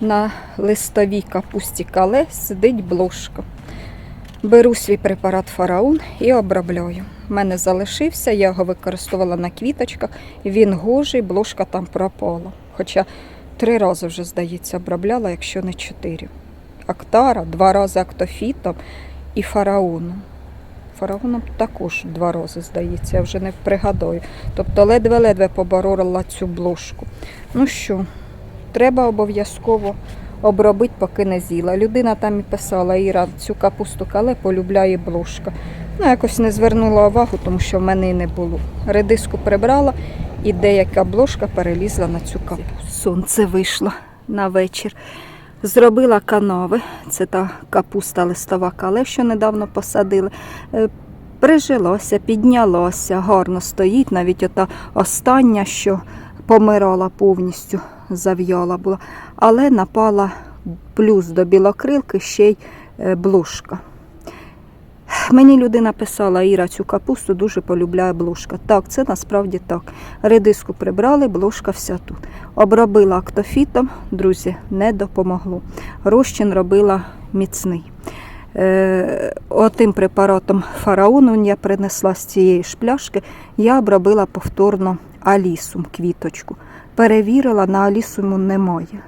на листовій капусті кале сидить блошка. Беру свій препарат фараон і обробляю. У мене залишився, я його використовувала на квіточках. Він гожий, блошка там пропала. Хоча три рази вже, здається, обробляла, якщо не чотири. Актара, два рази актофітом і фараоном. Фараоном також два рази, здається, я вже не пригадаю. Тобто ледве-ледве поборола цю блошку. Ну що, треба обов'язково обробити, поки не з'їла. Людина там і писала, Іра, цю капусту кале полюбляє блошка. Ну, якось не звернула увагу, тому що в мене і не було. Редиску прибрала і деяка блошка перелізла на цю капусту. Сонце вийшло на вечір. Зробила канави, це та капуста листова кале, що недавно посадили. Е, Прижилося, піднялося, гарно стоїть. Навіть ота остання, що помирала повністю, зав'яла була. Але напала плюс до білокрилки ще й е, блушка. Мені людина писала, Іра, цю капусту дуже полюбляє блушка. Так, це насправді так. Редиску прибрали, блушка вся тут. Обробила актофітом, друзі, не допомогло. Розчин робила міцний. Е, отим препаратом фараону я принесла з цієї ж пляшки, я обробила повторно алісум квіточку. Перевірила, на алісуму немає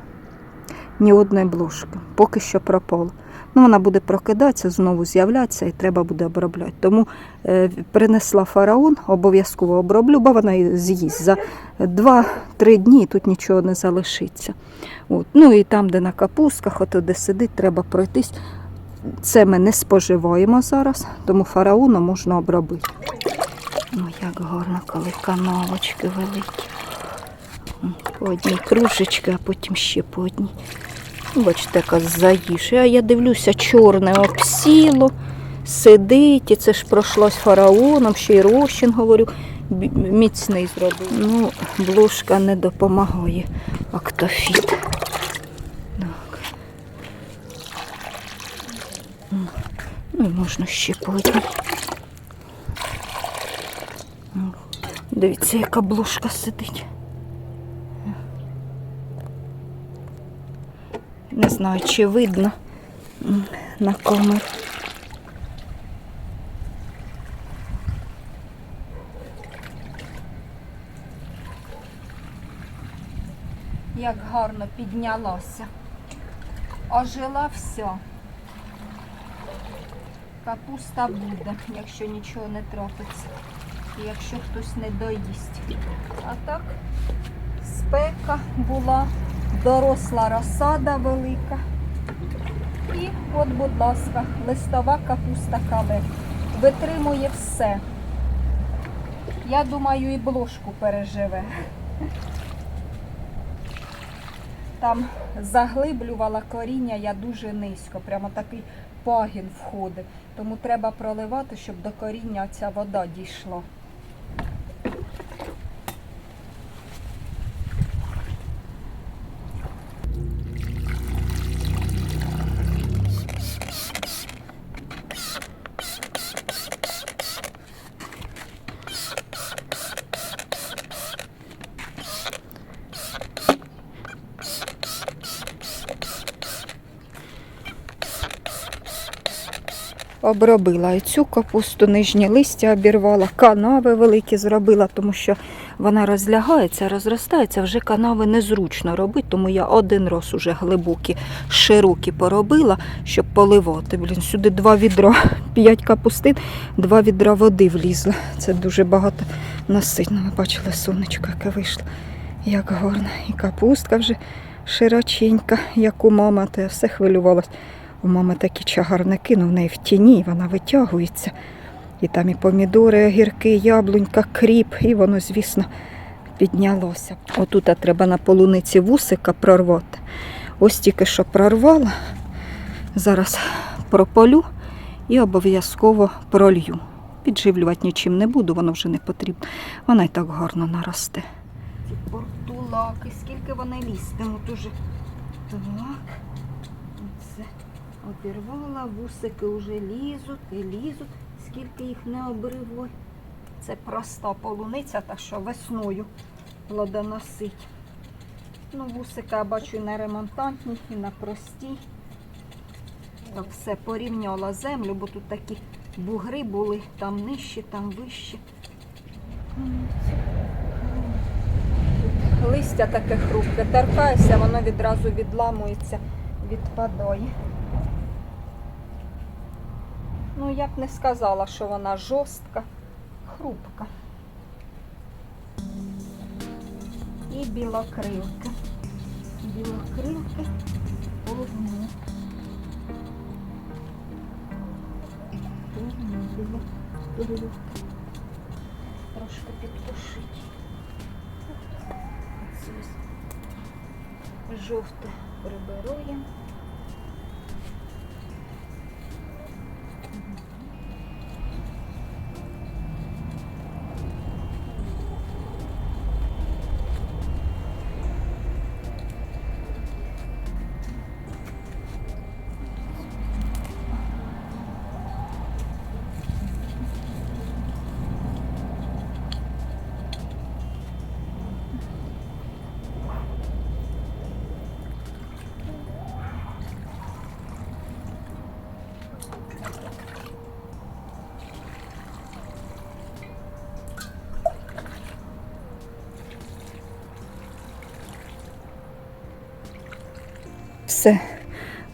ні одної блошки, поки що пропало. Ну, вона буде прокидатися, знову з'являтися і треба буде обробляти. Тому е, принесла фараон, обов'язково оброблю, бо вона з'їсть. За 2-3 дні тут нічого не залишиться. От. Ну і там, де на капустках, ото де сидить, треба пройтись. Це ми не споживаємо зараз, тому фараону можна обробити. Ну, як гарно, коли канавочки великі. По одній кружечки, а потім ще по одній. Ну, Бачите, яка заїж. А я дивлюся, чорне обсіло, сидить, і це ж пройшлось фараоном, ще й розчин, говорю, міцний зробив. Ну, блушка не допомагає. Актофіт. Так. Ну, можна ще по одній. Дивіться, яка блушка сидить. Не знаю, чи видно на камеру. Як гарно піднялося. Ожила все. Капуста буде, якщо нічого не трапиться. І якщо хтось не доїсть. А так, спека була, доросла розсада велика. І от, будь ласка, листова капуста кале. Витримує все. Я думаю, і блошку переживе. Там заглиблювала коріння я дуже низько, прямо такий пагін входить. Тому треба проливати, щоб до коріння ця вода дійшла. Обробила і цю капусту, нижнє листя обірвала, канави великі зробила, тому що вона розлягається, розростається, вже канави незручно робити, тому я один раз уже глибокі, широкі поробила, щоб поливати. Блін, сюди два відра, п'ять капустин, два відра води влізло. Це дуже багато насильно. Ви бачили сонечко, яке вийшло. Як гарно. І капустка вже широченька, як у мами, то я все хвилювалась. У мами такі чагарники, ну в неї в тіні, вона витягується. І там і помідори, огірки, яблунька, кріп, і воно, звісно, піднялося. Отут треба на полуниці вусика прорвати. Ось тільки що прорвала. Зараз прополю і обов'язково пролью. Підживлювати нічим не буду, воно вже не потрібно. Вона і так гарно наросте. Ці портулаки, скільки вони лістимуть уже. Так. Обірвала, вусики вже лізуть і лізуть, скільки їх не обривай. Це проста полуниця, та що весною плодоносить. Ну, вусика я бачу і на ремонтантні, і на прості. Так все порівняла землю, бо тут такі бугри були, там нижчі, там вищі. Листя таке хрупке, торкаєшся, воно відразу відламується, відпадає. Ну, я б не сказала, що вона жорстка, хрупка. І білокрилки. Білокрилки повні. Білокрилки. Трошки ось Жовте приберуємо.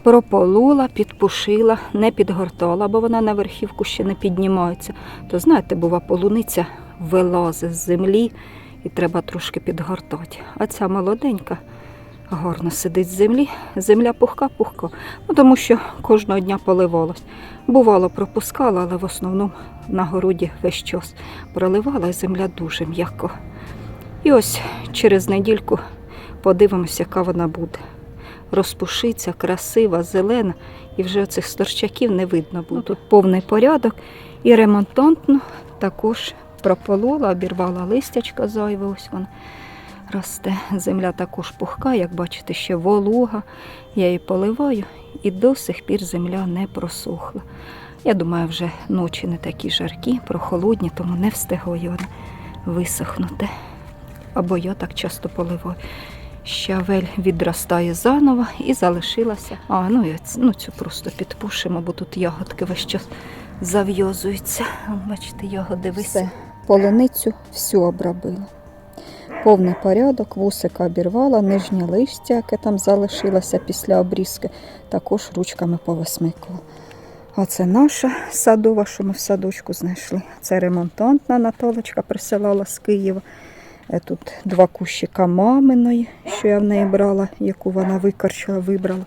Прополула, підпушила, не підгортала, бо вона на верхівку ще не піднімається. То знаєте, бува, полуниця вилазить з землі і треба трошки підгортати. А ця молоденька гарно сидить з землі. Земля пухка пухка, ну тому що кожного дня поливалась. Бувало, пропускала, але в основному на городі весь час проливала, і земля дуже м'яко. І ось через недільку подивимося, яка вона буде розпушиться, красива, зелена, і вже цих сторчаків не видно буде. Тут повний порядок. І ремонтантно також прополола, обірвала листячка зайве, ось вона росте. Земля також пухка, як бачите, ще волога. Я її поливаю, і до сих пір земля не просохла. Я думаю, вже ночі не такі жаркі, прохолодні, тому не встигаю вона висохнути. Або я так часто поливаю. Щавель відростає заново і залишилася. А, ну, ц- ну цю просто підпушимо, бо тут ягодки весь час зав'язуються. Бачите, ягоди висять. Полуницю всю обробила. Повний порядок, вусика обірвала, нижнє листя, яке там залишилося після обрізки, також ручками повисмикувала. А це наша садова, що ми в садочку знайшли. Це ремонтантна Наталочка присилала з Києва. Е, Тут два кущика маминої, що я в неї брала, яку вона викорчила, вибрала.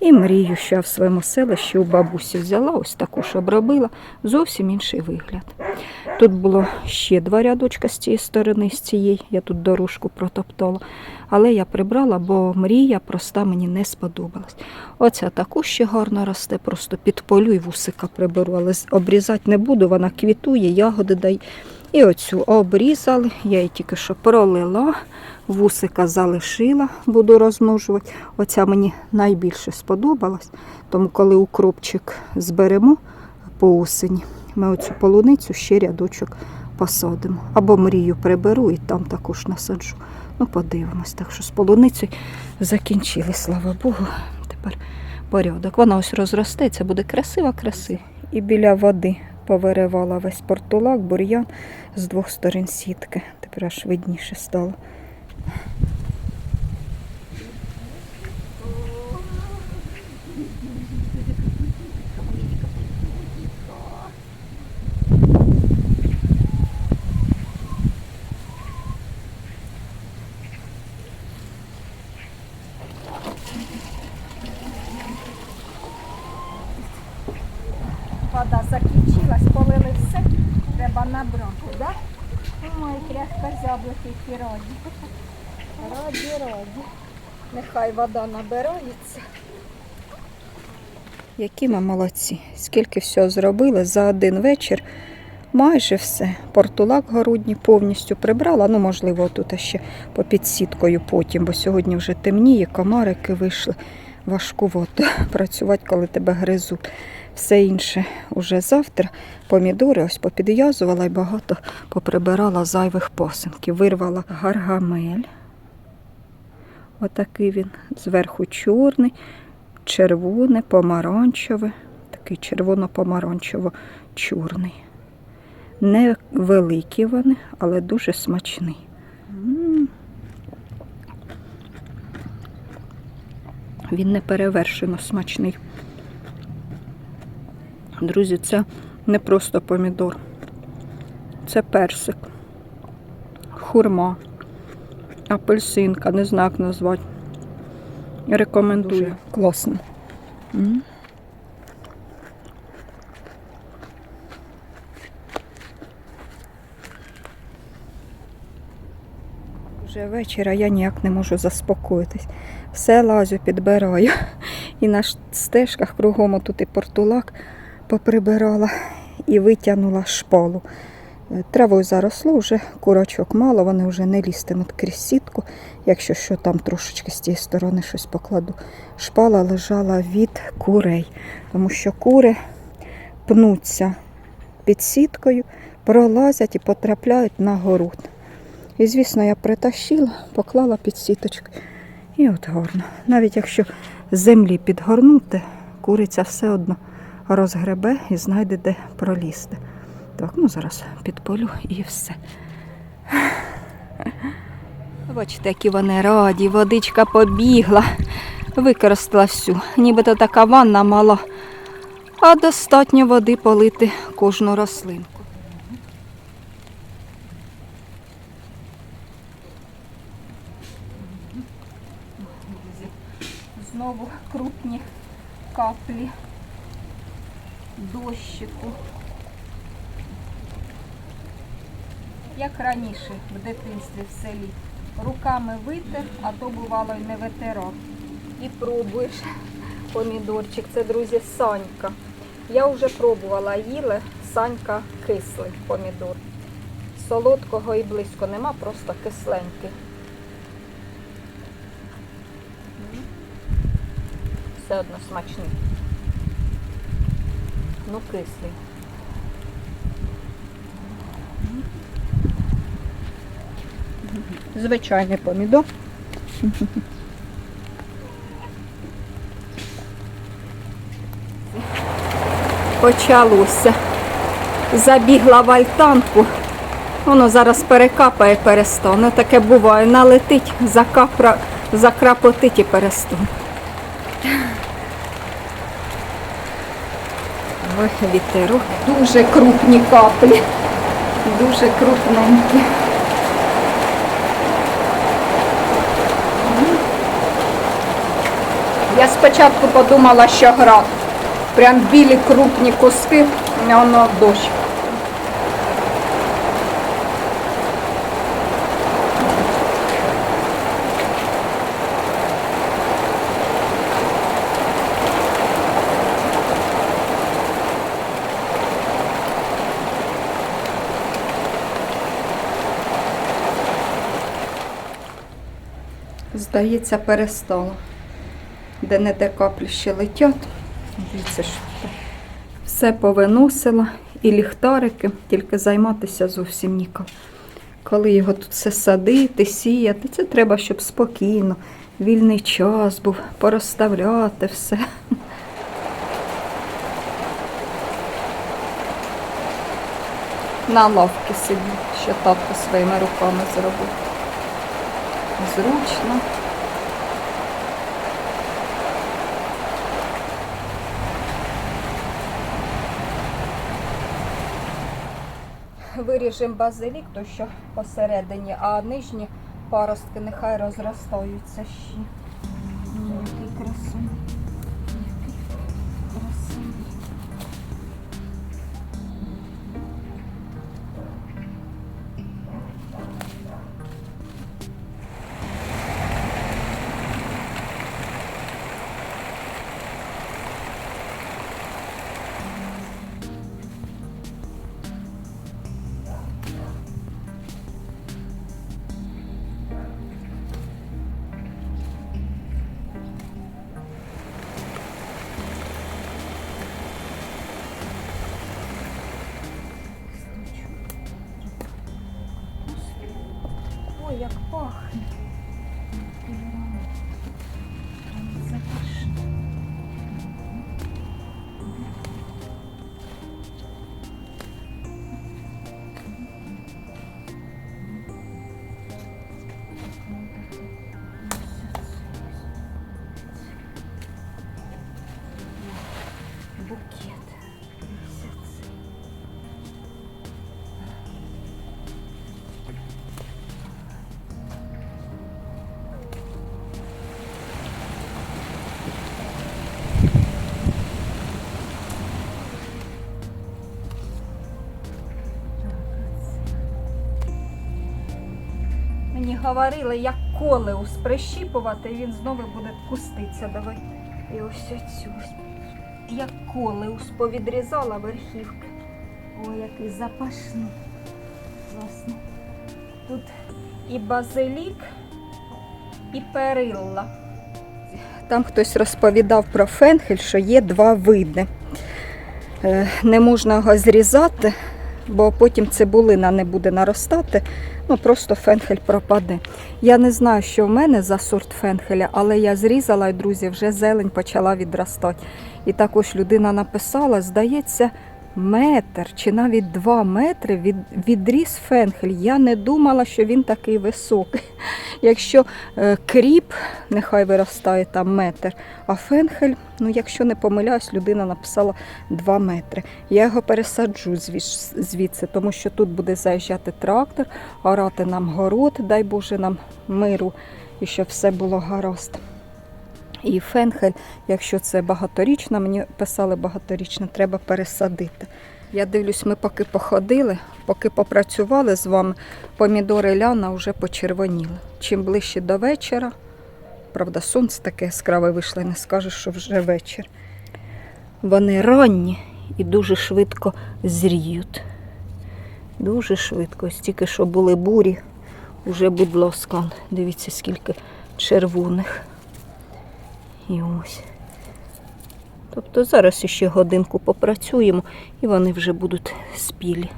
І мрію, що я в своєму селищі у бабусі взяла, ось також обробила, зовсім інший вигляд. Тут було ще два рядочка з цієї сторони, з цієї, я тут дорожку протоптала. Але я прибрала, бо мрія проста мені не сподобалась. Оця також ще гарно росте, просто підполю і вусика приберу, але обрізати не буду, вона квітує, ягоди дає. І оцю обрізали, я її тільки що пролила, вусика залишила, буду розмножувати. Оця мені найбільше сподобалась, тому коли укропчик зберемо по осені, ми оцю полуницю ще рядочок посадимо. Або мрію приберу і там також насаджу. Ну, подивимось. Так що з полуницею закінчили, слава Богу. Тепер порядок. Вона ось розростеться, буде красива, красива. І біля води повиривала весь портулак, бур'ян з двох сторон сітки. Тепер аж видніше стало. Вода закінчилась, полили все, треба набрати, да? Ой, кряхка зяблики які раді. Раді, раді. Нехай вода набирається. Які ми молодці. Скільки всього зробили за один вечір. Майже все. Портулак городній повністю прибрала. Ну, можливо, тут ще попід сіткою потім, бо сьогодні вже темніє, комарики вийшли. Важкувато працювати, коли тебе гризуть. Все інше уже завтра. Помідори ось попідв'язувала і багато поприбирала зайвих посинків. Вирвала гаргамель. Отакий він зверху чорний, червоне, помаранчеве, такий червоно-помаранчево-чорний. Невеликі вони, але дуже смачний. Він не перевершено смачний. Друзі, це не просто помідор. Це персик, хурма, апельсинка, не знаю, як назвати. Рекомендую. Класно. М. Вже вечір, а я ніяк не можу заспокоїтись. Все лазю, підбираю. І на стежках кругом тут і портулак поприбирала і витягнула шпалу. Е, Травою заросло, вже курочок мало, вони вже не лізтимуть крізь сітку. Якщо що там трошечки з тієї сторони щось покладу. Шпала лежала від курей, тому що кури пнуться під сіткою, пролазять і потрапляють на город. І, звісно, я притащила, поклала під сіточку. І от гарно. Навіть якщо землі підгорнути, куриця все одно розгребе і знайде, де пролізти. Так, ну зараз підполю і все. Бачите, які вони раді, водичка побігла, використала всю. Нібито така ванна мала, а достатньо води полити кожну рослинку. Знову крупні каплі дощику. Як раніше в дитинстві в селі. Руками витер, а то бувало й не витирав. І пробуєш помідорчик. Це, друзі, санька. Я вже пробувала їла санька кислий помідор. Солодкого і близько нема, просто кисленький. Все одно смачний. Ну, кислий. Звичайний помідор. Почалося. Забігла в альтанку. Воно зараз перекапає перестане. Таке буває. Налетить, закапра, закрапотить і перестане. Вітерок. Дуже крупні каплі. Дуже крупненькі. Я спочатку подумала, що град. Прям білі крупні куски, воно дощ. Здається, перестало. Де не де каплі ще летять. Дивіться, що. Все повиносила і ліхтарики, тільки займатися зовсім ніколи. Коли його тут все садити, сіяти, це треба, щоб спокійно, вільний час був, порозставляти все. На лавці сидів, що татко своїми руками зробив. Зручно. Виріжемо базилік, то що посередині, а нижні паростки нехай розростаються ще. Який красивий. Говорили, як колеус прищіпувати, він знову буде куститися. Давай. І ось оцю. Як колеус повідрізала верхівки. Ой, який запашний. Власне. Тут і базилік, і перилла. Там хтось розповідав про фенхель, що є два види. Е, Не можна його зрізати, бо потім цибулина не буде наростати, ну просто фенхель пропаде. Я не знаю, що в мене за сорт фенхеля, але я зрізала і, друзі, вже зелень почала відростати. І також людина написала, здається, метр чи навіть два метри від, відріс фенхель. Я не думала, що він такий високий. Якщо е, кріп, нехай виростає там метр, а фенхель, ну якщо не помиляюсь, людина написала 2 метри. Я його пересаджу звідси, тому що тут буде заїжджати трактор, орати нам город, дай Боже нам миру і щоб все було гаразд. І фенхель, якщо це багаторічна, мені писали багаторічна, треба пересадити. Я дивлюсь, ми поки походили, поки попрацювали з вами, помідори ляна вже почервоніли. Чим ближче до вечора, правда, сонце таке яскраве вийшло, не скажеш, що вже вечір. Вони ранні і дуже швидко зріють. Дуже швидко. Ось що були бурі, вже будь ласка, дивіться, скільки червоних. І ось. Тобто зараз ще годинку попрацюємо і вони вже будуть спілі.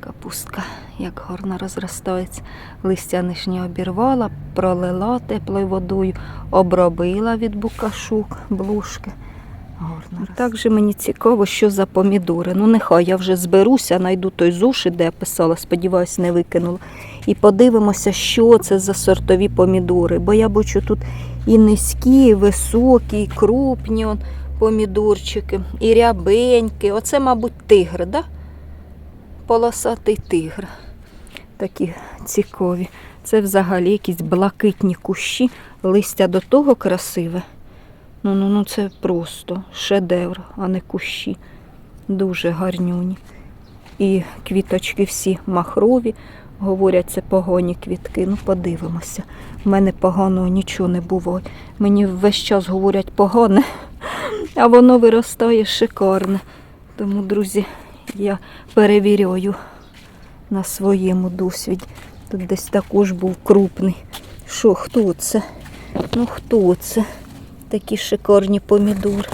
Капустка як гарно розростається. Листя нижнє обірвала, пролила теплою водою, обробила від букашук, блушки. Гарно. Також мені цікаво, що за помідори. Ну, нехай я вже зберуся, знайду той зошит, де я писала, сподіваюсь, не викинула. І подивимося, що це за сортові помідори. Бо я бачу тут і низькі, і високі, і крупні он, помідорчики, і рябенькі. Оце, мабуть, тигр, да? полосатий тигр. Такі цікаві. Це взагалі якісь блакитні кущі, листя до того красиве. Ну, ну, ну це просто шедевр, а не кущі. Дуже гарнюні. І квіточки всі махрові. Говорять, це погані квітки. Ну, подивимося. У мене поганого нічого не буває. Мені весь час говорять погане, а воно виростає шикарне. Тому, друзі, я перевіряю на своєму досвіді. Тут десь також був крупний. Що, хто це? Ну хто це? Такі шикарні помідори.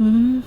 М.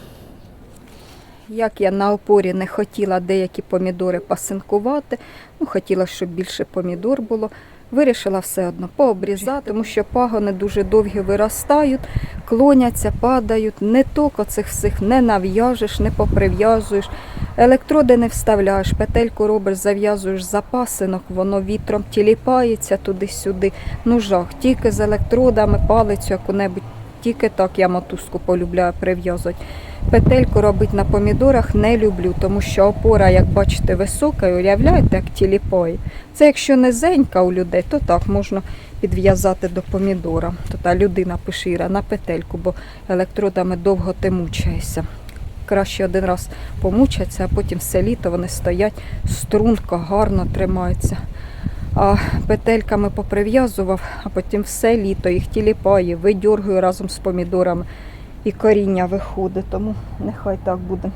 Як я на опорі не хотіла деякі помідори пасинкувати, ну хотіла, щоб більше помідор було. Вирішила все одно пообрізати, тому що пагони дуже довгі виростають, клоняться, падають. Не ток оцих всіх не нав'яжеш, не поприв'язуєш. Електроди не вставляєш, петельку робиш, зав'язуєш за пасинок, воно вітром тіліпається туди-сюди. Ну жах, тільки з електродами, палицю яку-небудь, тільки так я мотузку полюбляю прив'язувати. Петельку робити на помідорах не люблю, тому що опора, як бачите, висока, і уявляєте, як тіліпає. Це якщо низенька у людей, то так можна підв'язати до помідора. То та людина пише на петельку, бо електродами довго ти мучаєшся. Краще один раз помучаться, а потім все літо вони стоять струнко, гарно тримаються. А петельками поприв'язував, а потім все літо їх тіліпає, видьоргую разом з помідорами і коріння виходить, тому нехай так буде.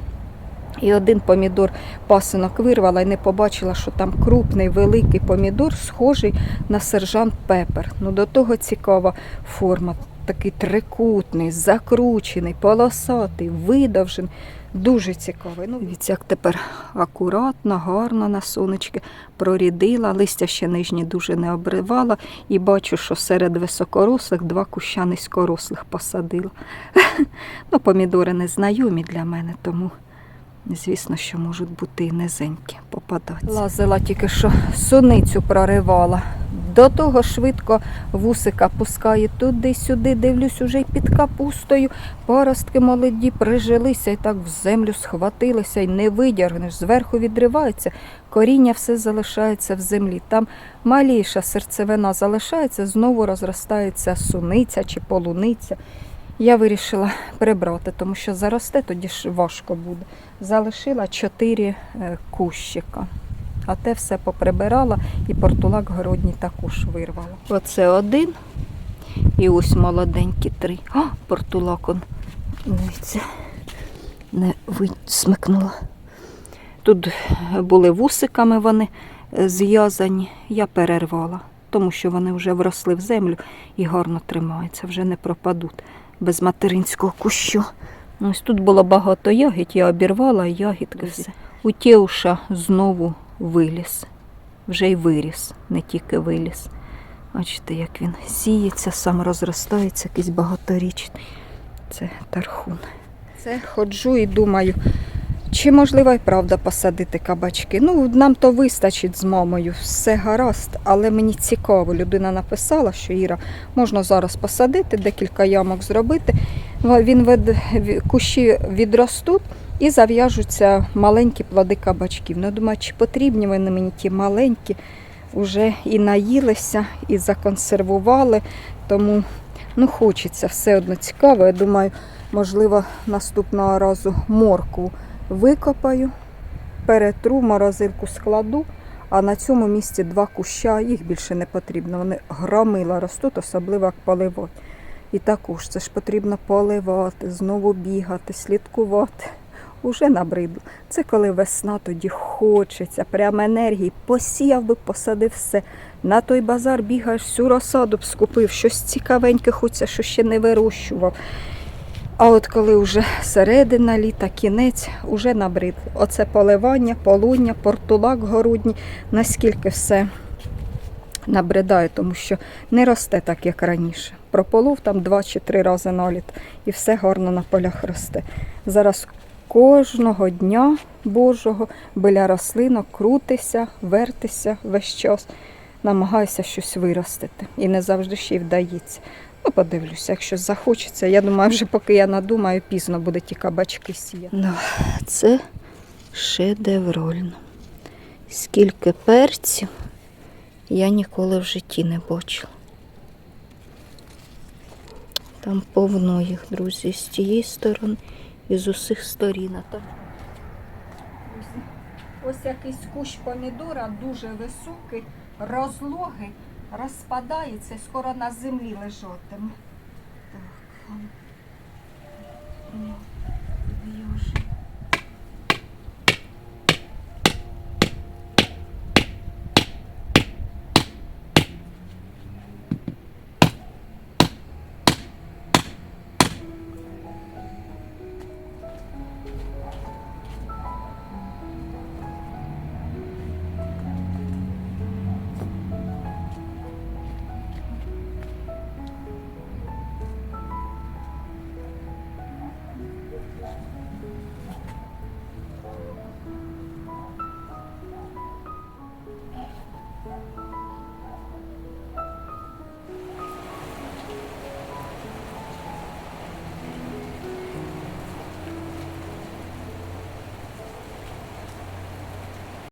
І один помідор пасинок вирвала і не побачила, що там крупний великий помідор, схожий на сержант пепер. Ну до того цікава форма. Такий трикутний, закручений, полосатий, видовжений. Дуже цікавий. Ну, дивіться, тепер акуратно, гарно на сонечки прорідила, листя ще нижні дуже не обривала. І бачу, що серед високорослих два куща низькорослих посадила. Ну, помідори не знайомі для мене, тому звісно, що можуть бути і низенькі попадатися. Лазила тільки що суницю проривала. До того швидко вусика пускає туди-сюди, дивлюсь, уже й під капустою. Паростки молоді прижилися і так в землю схватилися і не видягнеш. Зверху відривається, коріння все залишається в землі. Там маліша серцевина залишається, знову розростається суниця чи полуниця. Я вирішила прибрати, тому що заросте, тоді ж важко буде. Залишила чотири е, кущика. а те все поприбирала і портулак городній також вирвала. Оце один. І ось молоденькі три. А, портулак он. Дивіться, не висмикнула. Тут були вусиками вони е, зв'язані. Я перервала, тому що вони вже вросли в землю і гарно тримаються, вже не пропадуть без материнського кущу. Ось тут було багато ягід, я обірвала ягідки все. Утєуша знову виліз. Вже й виріс, не тільки виліз. Бачите, як він сіється, сам розростається, якийсь багаторічний. Це тархун. Це ходжу і думаю, чи можливо і правда посадити кабачки. Ну, нам то вистачить з мамою, все гаразд, але мені цікаво. Людина написала, що Іра можна зараз посадити, декілька ямок зробити. Він від, кущі відростуть і зав'яжуться маленькі плоди кабачків. Ну, думаю, чи потрібні вони мені ті маленькі, вже і наїлися, і законсервували. Тому ну, хочеться все одно цікаво. Я думаю, можливо, наступного разу моркву викопаю, перетру, морозилку складу, а на цьому місці два куща, їх більше не потрібно. Вони громила ростуть, особливо як поливати. І також це ж потрібно поливати, знову бігати, слідкувати. Уже набридло. Це коли весна, тоді хочеться, прямо енергії. Посіяв би, посадив все. На той базар бігаєш, всю розсаду б скупив, щось цікавеньке хочеться, що ще не вирощував. А от коли вже середина літа, кінець, уже набридло. Оце поливання, полуння, портулак городній, наскільки все набридає, тому що не росте так, як раніше. Прополов там два чи три рази на літ, і все гарно на полях росте. Зараз кожного дня Божого біля рослинок крутися, вертися весь час, намагаюся щось виростити. І не завжди ще й вдається. Ну, подивлюся, якщо захочеться. Я думаю, вже поки я надумаю, пізно буде ті кабачки сіяти. Ну, це шедеврально. Скільки перців я ніколи в житті не бачила. Там повно їх, друзі, з тієї сторони і з усіх сторін. Ось якийсь кущ помідора дуже високий, розлогий, розпадається, скоро на землі лежатиме. Так.